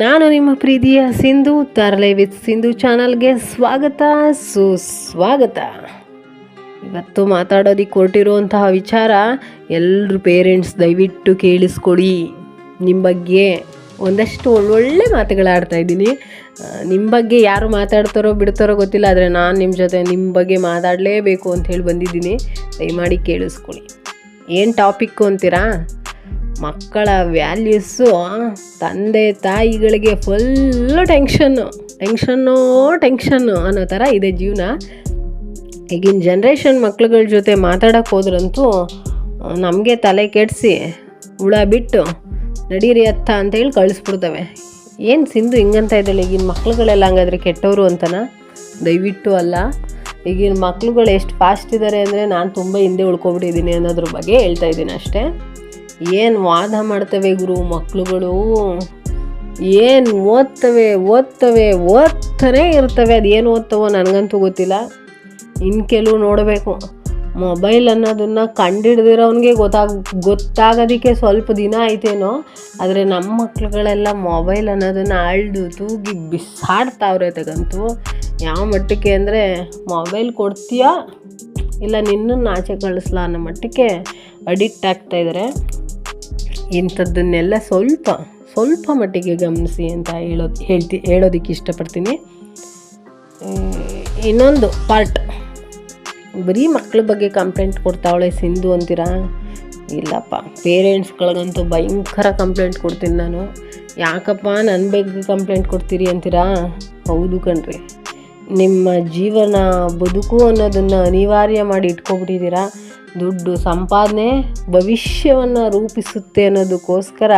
ನಾನು ನಿಮ್ಮ ಪ್ರೀತಿಯ ಸಿಂಧು, ತರಲೆ ವಿತ್ ಸಿಂಧು ಚಾನಲ್ಗೆ ಸ್ವಾಗತ, ಸುಸ್ವಾಗತ. ಇವತ್ತು ಮಾತಾಡೋದಕ್ಕೆ ಹೊರಟಿರುವಂತಹ ವಿಚಾರ ಎಲ್ಲರೂ ಪೇರೆಂಟ್ಸ್ ದಯವಿಟ್ಟು ಕೇಳಿಸ್ಕೊಡಿ. ನಿಮ್ಮ ಬಗ್ಗೆ ಒಂದಷ್ಟು ಒಳ್ಳೊಳ್ಳೆ ಮಾತುಗಳಾಡ್ತಾ ಇದ್ದೀನಿ. ನಿಮ್ಮ ಬಗ್ಗೆ ಯಾರು ಮಾತಾಡ್ತಾರೋ ಬಿಡ್ತಾರೋ ಗೊತ್ತಿಲ್ಲ, ಆದರೆ ನಾನು ನಿಮ್ಮ ಜೊತೆ ನಿಮ್ಮ ಬಗ್ಗೆ ಮಾತಾಡಲೇಬೇಕು ಅಂತ ಹೇಳಿ ಬಂದಿದ್ದೀನಿ. ದಯಮಾಡಿ ಕೇಳಿಸ್ಕೊಳ್ಳಿ ಏನು ಟಾಪಿಕ್ಕು ಅಂತೀರಾ? ಮಕ್ಕಳ ವ್ಯಾಲ್ಯೂಸು ತಂದೆ ತಾಯಿಗಳಿಗೆ ಫುಲ್ಲು ಟೆನ್ಷನ್ನು ಟೆನ್ಷನ್ನು ಟೆನ್ಷನ್ನು ಅನ್ನೋ ಥರ ಇದೆ ಜೀವನ. ಈಗಿನ ಜನ್ರೇಷನ್ ಮಕ್ಳುಗಳ ಜೊತೆ ಮಾತಾಡೋಕೆ ಹೋದ್ರಂತೂ, ನಮಗೆ ತಲೆ ಕೆಡಿಸಿ, ಹುಳ ಬಿಟ್ಟು ನಡೀರಿ ಅತ್ತ ಅಂತೇಳಿ ಕಳಿಸ್ಬಿಡ್ತವೆ. ಏನು ಸಿಂಧು ಹಿಂಗಂತ ಇದ್ದಾಳೆ? ಈಗಿನ ಮಕ್ಳುಗಳೆಲ್ಲ ಹಂಗಾದ್ರೆ ಕೆಟ್ಟವರು ಅಂತನ? ದಯವಿಟ್ಟು ಅಲ್ಲ. ಈಗಿನ ಮಕ್ಳುಗಳು ಎಷ್ಟು ಫಾಸ್ಟ್ ಇದ್ದಾರೆ ಅಂದರೆ ನಾನು ತುಂಬ ಹಿಂದೆ ಉಳ್ಕೊಬಿಟ್ಟಿದ್ದೀನಿ ಅನ್ನೋದ್ರ ಬಗ್ಗೆ ಹೇಳ್ತಾ ಇದ್ದೀನಿ ಅಷ್ಟೇ. ಏನು ವಾದ ಮಾಡ್ತವೆ ಗುರು ಮಕ್ಕಳುಗಳು ಏನು ಓದ್ತವೆ ಓದ್ತವೆ, ಓದ್ತಾನೆ ಇರ್ತವೆ. ಅದು ಏನು ಓದ್ತವೋ ನನಗಂತೂ ಗೊತ್ತಿಲ್ಲ. ಇನ್ನು ಕೆಲವು ನೋಡಬೇಕು. ಮೊಬೈಲ್ ಅನ್ನೋದನ್ನು ಕಂಡಿಡ್ದಿರೋನಿಗೆ ಗೊತ್ತಾಗ, ಗೊತ್ತಾಗೋದಕ್ಕೆ ಸ್ವಲ್ಪ ದಿನ ಐತೇನೋ ಆದರೆ ನಮ್ಮ ಮಕ್ಳುಗಳೆಲ್ಲ ಮೊಬೈಲ್ ಅನ್ನೋದನ್ನು ಅಳ್ದು ತೂಗಿ ಬಿಸಾಡ್ತಾವ್ರೆ ತಗಂತೂ. ಯಾವ ಮಟ್ಟಕ್ಕೆ ಅಂದರೆ, ಮೊಬೈಲ್ ಕೊಡ್ತೀಯಾ? ಇಲ್ಲ ನಿನ್ನನ್ನು ಆಚೆ ಕಳಿಸ್ಲಾ ಅನ್ನೋ ಮಟ್ಟಕ್ಕೆ ಅಡಿಕ್ಟ್ ಆಗ್ತಾಯಿದ್ದಾರೆ ಇಂಥದ್ದನ್ನೆಲ್ಲ ಸ್ವಲ್ಪ ಸ್ವಲ್ಪ ಮಟ್ಟಿಗೆ ಗಮನಿಸಿ ಅಂತ ಹೇಳೋದು ಹೇಳ್ತಿ, ಹೇಳೋದಕ್ಕೆ ಇಷ್ಟಪಡ್ತೀನಿ. ಇನ್ನೊಂದು ಪಾರ್ಟ್ ಬರೀ ಮಕ್ಳ ಬಗ್ಗೆ ಕಂಪ್ಲೇಂಟ್ ಕೊಡ್ತಾವಳೆ ಸಿಂಧು ಅಂತೀರಾ? ಇಲ್ಲಪ್ಪ ಪೇರೆಂಟ್ಸ್ಗಳಿಗಂತೂ ಭಯಂಕರ ಕಂಪ್ಲೇಂಟ್ ಕೊಡ್ತೀನಿ ನಾನು. ಯಾಕಪ್ಪ ನನ್ನ ಬಗ್ಗೆ ಕಂಪ್ಲೇಂಟ್ ಕೊಡ್ತೀರಿ ಅಂತೀರಾ? ಹೌದು ಕಣ್ರಿ. ನಿಮ್ಮ ಜೀವನ ಬದುಕು ಅನ್ನೋದನ್ನು ಅನಿವಾರ್ಯ ಮಾಡಿ ಇಟ್ಕೊಬಿಟ್ಟಿದ್ದೀರಾ? ದುಡ್ಡು ಸಂಪಾದನೆ ಭವಿಷ್ಯವನ್ನು ರೂಪಿಸುತ್ತೆ ಅನ್ನೋದಕ್ಕೋಸ್ಕರ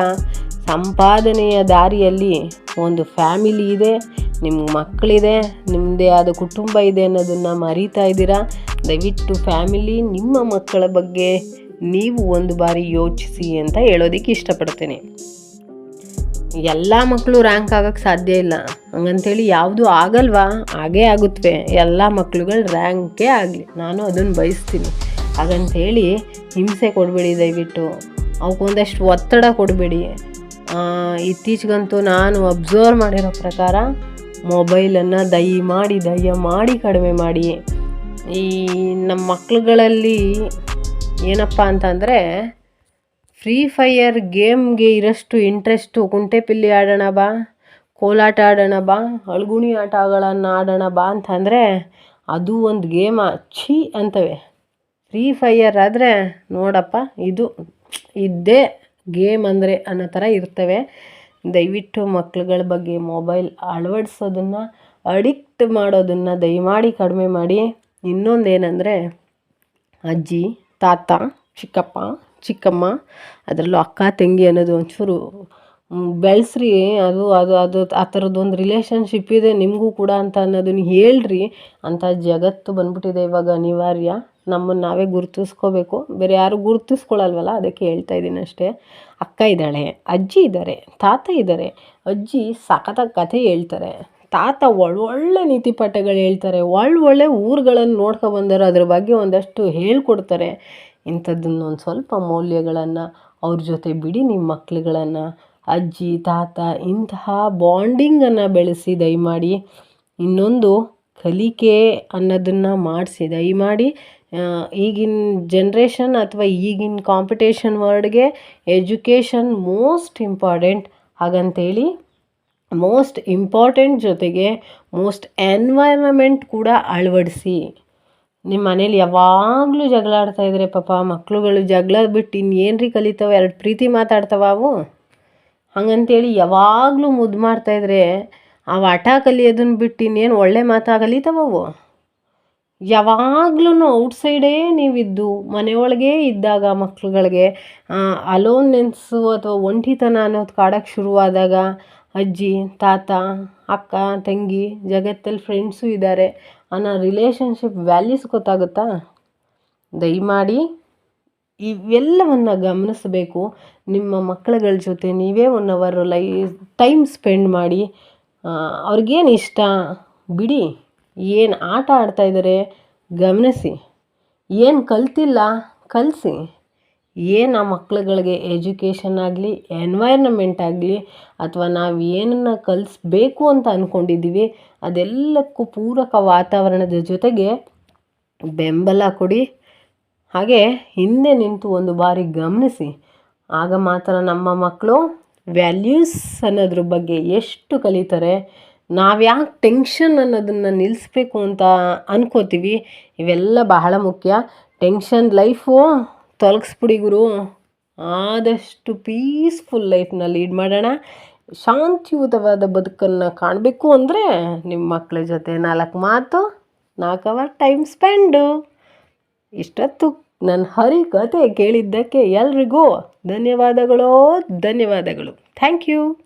ಸಂಪಾದನೆಯ ದಾರಿಯಲ್ಲಿ ಒಂದು ಫ್ಯಾಮಿಲಿ ಇದೆ ನಿಮ್ಗೆ ಮಕ್ಕಳಿದೆ ನಿಮ್ಮದೇ ಆದ ಕುಟುಂಬ ಇದೆ ಅನ್ನೋದನ್ನು ಮರೀತಾ ಇದ್ದೀರಾ? ದಯವಿಟ್ಟು ಫ್ಯಾಮಿಲಿ, ನಿಮ್ಮ ಮಕ್ಕಳ ಬಗ್ಗೆ ನೀವು ಒಂದು ಬಾರಿ ಯೋಚಿಸಿ ಅಂತ ಹೇಳೋದಕ್ಕೆ ಇಷ್ಟಪಡ್ತೇನೆ. ಎಲ್ಲ ಮಕ್ಕಳು ರ್ಯಾಂಕ್ ಆಗೋಕ್ಕೆ ಸಾಧ್ಯ ಇಲ್ಲ. ಹಂಗಂತೇಳಿ ಯಾವುದು ಆಗಲ್ವಾ? ಹಾಗೇ ಆಗುತ್ತವೆ ಎಲ್ಲ ಮಕ್ಕಳುಗಳು ರ್ಯಾಂಕೇ ಆಗಲಿ. ನಾನು ಅದನ್ನು ಬಯಸ್ತೀನಿ. ಹಾಗಂತೇಳಿ ಹಿಂಸೆ ಕೊಡಬೇಡಿ ದಯವಿಟ್ಟು. ಅವಕ್ಕೊಂದಷ್ಟು ಒತ್ತಡ ಕೊಡಬೇಡಿ. ಇತ್ತೀಚೆಗಂತೂ ನಾನು ಅಬ್ಸರ್ವ್ ಮಾಡಿರೋ ಪ್ರಕಾರ ಮೊಬೈಲನ್ನು ದಯ ಮಾಡಿ ದಯ ಮಾಡಿ ಕಡಿಮೆ ಮಾಡಿ. ಈ ನಮ್ಮ ಮಕ್ಳುಗಳಲ್ಲಿ ಏನಪ್ಪ ಅಂತಂದರೆ ಫ್ರೀ ಫೈಯರ್ ಗೇಮ್ಗೆ ಇರೋಷ್ಟು ಇಂಟ್ರೆಸ್ಟು ಕುಂಟೆಪಿಲ್ಲಿ ಆಡೋಣ ಬಾ, ಕೋಲಾಟ ಆಡೋಣ ಬಾ, ಅಳ್ಗುಣಿ ಆಟಗಳನ್ನು ಆಡೋಣ ಬಾ ಅಂತಂದರೆ ಅದು ಒಂದು ಗೇಮ ಛೀ ಅಂತವೆ. ಫ್ರೀ ಫೈಯರ್ ಆದರೆ ನೋಡಪ್ಪ, ಇದು ಇದ್ದೇ ಗೇಮ್ ಅಂದರೆ ಅನ್ನೋ ಥರ ಇರ್ತವೆ. ದಯವಿಟ್ಟು ಮಕ್ಳುಗಳ ಬಗ್ಗೆ ಮೊಬೈಲ್ ಅಳವಡಿಸೋದನ್ನು ಅಡಿಕ್ಟ್ ಮಾಡೋದನ್ನು ದಯಮಾಡಿ ಕಡಿಮೆ ಮಾಡಿ. ಇನ್ನೊಂದೇನೆಂದರೆ ಅಜ್ಜಿ, ತಾತ, ಚಿಕ್ಕಪ್ಪ, ಚಿಕ್ಕಮ್ಮ, ಅದರಲ್ಲೂ ಅಕ್ಕ, ತಂಗಿ ಅನ್ನೋದು ಒಂಚೂರು ಬೆಳೆಸ್ರಿ, ಅದು ಅದು ಅದು, ಆ ಥರದ್ದು ಒಂದು ರಿಲೇಷನ್ಶಿಪ್ ಇದೆ, ನಿಮಗೂ ಕೂಡ ಅಂತ ಅನ್ನೋದನ್ನು ಹೇಳ್ರಿ. ಅಂಥ ಜಗತ್ತು ಬಂದ್ಬಿಟ್ಟಿದೆ ಇವಾಗ ಅನಿವಾರ್ಯ. ನಮ್ಮನ್ನು ನಾವೇ ಗುರುತಿಸ್ಕೋಬೇಕು. ಬೇರೆ ಯಾರು ಗುರುತಿಸ್ಕೊಳ್ಳಲ್ವಲ್ಲ ಅದಕ್ಕೆ ಹೇಳ್ತಾ ಇದ್ದೀನಿ ಅಷ್ಟೇ. ಅಕ್ಕ ಇದ್ದಾಳೆ, ಅಜ್ಜಿ ಇದ್ದಾರೆ, ತಾತ ಇದ್ದಾರೆ. ಅಜ್ಜಿ ಸಖತ ಕಥೆ ಹೇಳ್ತಾರೆ. ತಾತ ಒಳ್ಳೊಳ್ಳೆ ನೀತಿ ಪಾಠಗಳು ಹೇಳ್ತಾರೆ. ಒಳ್ಳೊಳ್ಳೆ ಊರುಗಳನ್ನು ನೋಡ್ಕೊ ಬಂದರು ಅದ್ರ ಬಗ್ಗೆ ಒಂದಷ್ಟು ಹೇಳ್ಕೊಡ್ತಾರೆ. ಇಂಥದ್ದನ್ನು ಒಂದು ಸ್ವಲ್ಪ ಮೌಲ್ಯಗಳನ್ನು, ಅವ್ರ ಜೊತೆ ಬಿಡಿ ನಿಮ್ಮ ಮಕ್ಳುಗಳನ್ನು. ಅಜ್ಜಿ, ತಾತ ಇಂತಹ ಬಾಂಡಿಂಗನ್ನು ಬೆಳೆಸಿ ದಯಮಾಡಿ ಇನ್ನೊಂದು ಕಲಿಕೆ ಅನ್ನೋದನ್ನು ಮಾಡಿಸಿ ದಯಮಾಡಿ ಈಗಿನ ಜನ್ರೇಷನ್ ಅಥವಾ ಈಗಿನ ಕಾಂಪಿಟೇಷನ್ ವರ್ಡ್ಗೆ ಎಜುಕೇಷನ್ ಮೋಸ್ಟ್ ಇಂಪಾರ್ಟೆಂಟ್ ಹಾಗಂತೇಳಿ ಮೋಸ್ಟ್ ಇಂಪಾರ್ಟೆಂಟ್ ಜೊತೆಗೆ ಮೋಸ್ಟ್ ಎನ್ವೈರನ್ಮೆಂಟ್ ಕೂಡ ಅಳವಡಿಸಿ. ನಿಮ್ಮ ಮನೇಲಿ ಯಾವಾಗಲೂ ಜಗಳ ಆಡ್ತಾ ಇದ್ರೆ ಪಾಪ ಮಕ್ಕಳುಗಳು ಜಗಳ ಬಿಟ್ಟು ಇನ್ನೇನು ರೀ ಕಲಿತಾವೆ? ಎರಡು ಪ್ರೀತಿ ಮಾತಾಡ್ತಾವ ಅವು? ಹಂಗಂತೇಳಿ ಯಾವಾಗಲೂ ಮುದ್ದು ಮಾಡ್ತಾಯಿದ್ರೆ ಆ ಆಟ ಕಲಿಯೋದನ್ನ ಬಿಟ್ಟು ಇನ್ನೇನು ಒಳ್ಳೆ ಮಾತಾ ಕಲಿತಾವವು ಯಾವಾಗ್ಲೂ ಔಟ್ಸೈಡೇ ನೀವಿದ್ದು, ಮನೆಯೊಳಗೆ ಇದ್ದಾಗ ಮಕ್ಳುಗಳಿಗೆ ಅಲೋನೆನ್ಸ್ ಅಥವಾ ಒಂಟಿತನ ಅನ್ನೋದು ಕಾಡೋಕ್ಕೆ ಶುರುವಾದಾಗ ಅಜ್ಜಿ, ತಾತ, ಅಕ್ಕ, ತಂಗಿ, ಜಗತ್ತಲ್ಲಿ ಫ್ರೆಂಡ್ಸು ಇದ್ದಾರೆ. ಅನ್ನೋ ರಿಲೇಷನ್ಶಿಪ್ ವ್ಯಾಲ್ಯೂಸ್ ಗೊತ್ತಾಗುತ್ತಾ? ದಯಮಾಡಿ ಇವೆಲ್ಲವನ್ನು ಗಮನಿಸಬೇಕು. ನಿಮ್ಮ ಮಕ್ಕಳುಗಳ ಜೊತೆ ನೀವೇ ಒನ್ ಅವರ್ ಲೈ ಟೈಮ್ ಸ್ಪೆಂಡ್ ಮಾಡಿ ಅವ್ರಿಗೇನು ಇಷ್ಟ? ಬಿಡಿ. ಏನು ಆಟ ಆಡ್ತಾಯಿದ್ದಾರೆ ಗಮನಿಸಿ. ಏನು ಕಲ್ತಿಲ್ಲ? ಕಲಿಸಿ. ಏನು ಆ ಮಕ್ಳುಗಳಿಗೆ ಎಜುಕೇಷನ್ ಆಗಲಿ, ಎನ್ವೈರ್ನಮೆಂಟ್ ಆಗಲಿ, ಅಥವಾ ನಾವು ಏನನ್ನು ಕಲಿಸ್ಬೇಕು ಅಂತ ಅಂದ್ಕೊಂಡಿದ್ದೀವಿ ಅದೆಲ್ಲಕ್ಕೂ ಪೂರಕ ವಾತಾವರಣದ ಜೊತೆಗೆ ಬೆಂಬಲ ಕೊಡಿ. ಹಾಗೆ ಹಿಂದೆ ನಿಂತು ಒಂದು ಬಾರಿ ಗಮನಿಸಿ. ಆಗ ಮಾತ್ರ ನಮ್ಮ ಮಕ್ಕಳು ವ್ಯಾಲ್ಯೂಸ್ ಅನ್ನೋದ್ರ ಬಗ್ಗೆ ಎಷ್ಟು ಕಲಿತಾರೆ ನಾವು ಯಾಕೆ ಟೆನ್ಷನ್ ಅನ್ನೋದನ್ನು ನಿಲ್ಲಿಸ್ಬೇಕು ಅಂತ ಅನ್ಕೋತೀವಿ. ಇವೆಲ್ಲ ಬಹಳ ಮುಖ್ಯ. ಟೆನ್ಷನ್ ಲೈಫು ತೊಲಗಿಸ್ಬಿಡಿ ಗುರು. ಆದಷ್ಟು ಪೀಸ್ಫುಲ್ ಲೈಫ್ನ ಲೀಡ್ ಮಾಡೋಣ. ಶಾಂತಿಯುತವಾದ ಬದುಕನ್ನು ಕಾಣಬೇಕು ಅಂದರೆ ನಿಮ್ಮ ಮಕ್ಕಳ ಜೊತೆ ನಾಲ್ಕು ಮಾತು, ನಾಲ್ಕು ಅವರ್ ಟೈಮ್ ಸ್ಪೆಂಡು ಇಷ್ಟೊತ್ತು ನನ್ನ ಹರಿ ಕತೆ ಕೇಳಿದ್ದಕ್ಕೆ ಎಲ್ರಿಗೂ ಧನ್ಯವಾದಗಳು ಧನ್ಯವಾದಗಳು. Thank you